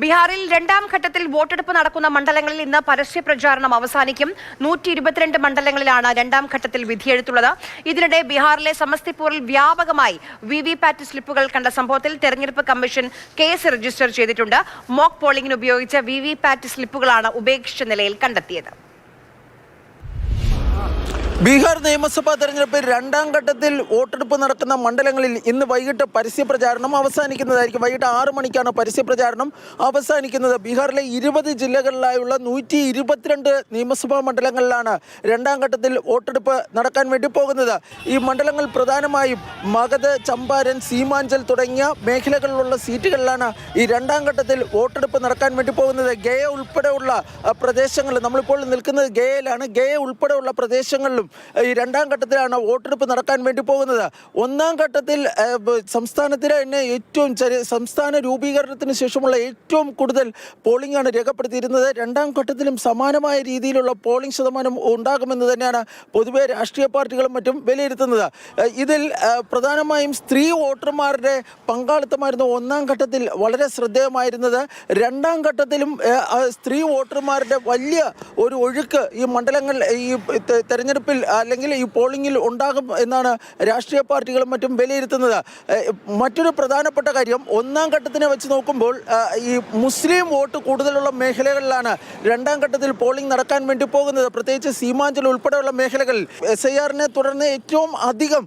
ബീഹാറിൽ രണ്ടാം ഘട്ടത്തിൽ വോട്ടെടുപ്പ് നടക്കുന്ന മണ്ഡലങ്ങളിൽ ഇന്ന് പരസ്യ പ്രചാരണം അവസാനിക്കും. നൂറ്റി ഇരുപത്തിരണ്ട് മണ്ഡലങ്ങളിലാണ് രണ്ടാം ഘട്ടത്തിൽ വിധിയെഴുത്തുള്ളത്. ഇതിനിടെ ബീഹാറിലെ സമസ്തിപൂരിൽ വ്യാപകമായി വി വി പാറ്റ് സ്ലിപ്പുകൾ കണ്ട സംഭവത്തിൽ തെരഞ്ഞെടുപ്പ് കമ്മീഷൻ കേസ് രജിസ്റ്റർ ചെയ്തിട്ടുണ്ട്. മോക്ക് പോളിംഗിന് ഉപയോഗിച്ച വി വി പാറ്റ് സ്ലിപ്പുകളാണ് ഉപേക്ഷിച്ച നിലയിൽ കണ്ടെത്തിയത്. ബീഹാർ നിയമസഭാ തെരഞ്ഞെടുപ്പിൽ രണ്ടാം ഘട്ടത്തിൽ വോട്ടെടുപ്പ് നടക്കുന്ന മണ്ഡലങ്ങളിൽ ഇന്ന് വൈകിട്ട് പരസ്യ പ്രചാരണം അവസാനിക്കുന്നതായിരിക്കും. വൈകിട്ട് ആറ് മണിക്കാണ് പരസ്യ പ്രചാരണം അവസാനിക്കുന്നത്. ബീഹാറിലെ ഇരുപത് ജില്ലകളിലായുള്ള നൂറ്റി ഇരുപത്തിരണ്ട് നിയമസഭാ മണ്ഡലങ്ങളിലാണ് രണ്ടാം ഘട്ടത്തിൽ വോട്ടെടുപ്പ് നടക്കാൻ വേണ്ടി പോകുന്നത്. ഈ മണ്ഡലങ്ങൾ പ്രധാനമായും മഗധ് ചമ്പാരൻ സീമാഞ്ചൽ തുടങ്ങിയ മേഖലകളിലുള്ള സീറ്റുകളിലാണ് ഈ രണ്ടാം ഘട്ടത്തിൽ വോട്ടെടുപ്പ് നടക്കാൻ വേണ്ടി പോകുന്നത്. ഗയ ഉൾപ്പെടെയുള്ള പ്രദേശങ്ങളിൽ നമ്മളിപ്പോൾ നിൽക്കുന്നത് ഗയയിലാണ്. ഗയ ഉൾപ്പെടെയുള്ള പ്രദേശങ്ങളിലും അഹ്, ഈ രണ്ടാം ഘട്ടത്തിലാണ് വോട്ടെടുപ്പ് നടക്കാൻ വേണ്ടി പോകുന്നത്. ഒന്നാം ഘട്ടത്തിൽ സംസ്ഥാനത്തിലെ തന്നെ ഏറ്റവും സംസ്ഥാന രൂപീകരണത്തിന് ശേഷമുള്ള ഏറ്റവും കൂടുതൽ പോളിംഗ് ആണ് രേഖപ്പെടുത്തിയിരുന്നത്. രണ്ടാം ഘട്ടത്തിലും സമാനമായ രീതിയിലുള്ള പോളിംഗ് ശതമാനം ഉണ്ടാകുമെന്ന് തന്നെയാണ് പൊതുവെ രാഷ്ട്രീയ പാർട്ടികളും മറ്റും വിലയിരുത്തുന്നത്. ഇതിൽ പ്രധാനമായും സ്ത്രീ വോട്ടർമാരുടെ പങ്കാളിത്തമായിരുന്നു ഒന്നാം ഘട്ടത്തിൽ വളരെ ശ്രദ്ധേയമായിരുന്നത്. രണ്ടാം ഘട്ടത്തിലും സ്ത്രീ വോട്ടർമാരുടെ വലിയ ഒരു ഒഴുക്ക് ഈ മണ്ഡലങ്ങൾ ഈ തെ- അല്ലെങ്കിൽ ഈ പോളിംഗിൽ ഉണ്ടാകും എന്നാണ് രാഷ്ട്രീയ പാർട്ടികളും മറ്റും വിലയിരുത്തുന്നത്. മറ്റൊരു പ്രധാനപ്പെട്ട കാര്യം ഒന്നാം ഘട്ടത്തിനെ വെച്ച് നോക്കുമ്പോൾ ഈ മുസ്ലിം വോട്ട് കൂടുതലുള്ള മേഖലകളിലാണ് രണ്ടാം ഘട്ടത്തിൽ പോളിംഗ് നടക്കാൻ വേണ്ടി പോകുന്നത്. പ്രത്യേകിച്ച് സീമാഞ്ചൽ ഉൾപ്പെടെയുള്ള മേഖലകളിൽ എസ് ഐ ആറിനെ തുടർന്ന് ഏറ്റവും അധികം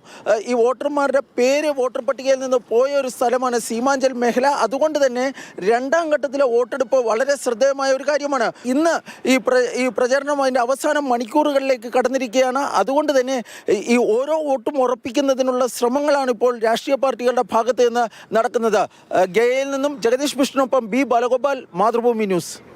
ഈ വോട്ടർമാരുടെ പേര് വോട്ടർ പട്ടികയിൽ നിന്ന് പോയ ഒരു സ്ഥലമാണ് സീമാഞ്ചൽ മേഖല. അതുകൊണ്ട് തന്നെ രണ്ടാം ഘട്ടത്തിലെ വോട്ടെടുപ്പ് വളരെ ശ്രദ്ധേയമായ ഒരു കാര്യമാണ്. ഇന്ന് ഈ ഈ പ്രചരണം അതിന്റെ അവസാന മണിക്കൂറുകളിലേക്ക് കടന്നിരിക്കുകയാണ്. അതുകൊണ്ട് തന്നെ ഈ- ഓരോ വോട്ടും ഉറപ്പിക്കുന്നതിനുള്ള ശ്രമങ്ങളാണ് ഇപ്പോൾ രാഷ്ട്രീയ പാർട്ടികളുടെ ഭാഗത്ത് നിന്ന് നടക്കുന്നത്. ഗയയിൽ നിന്നും ജഗദീഷ് മിശ്രനൊപ്പം ബി ബാലഗോപാൽ മാതൃഭൂമി ന്യൂസ്.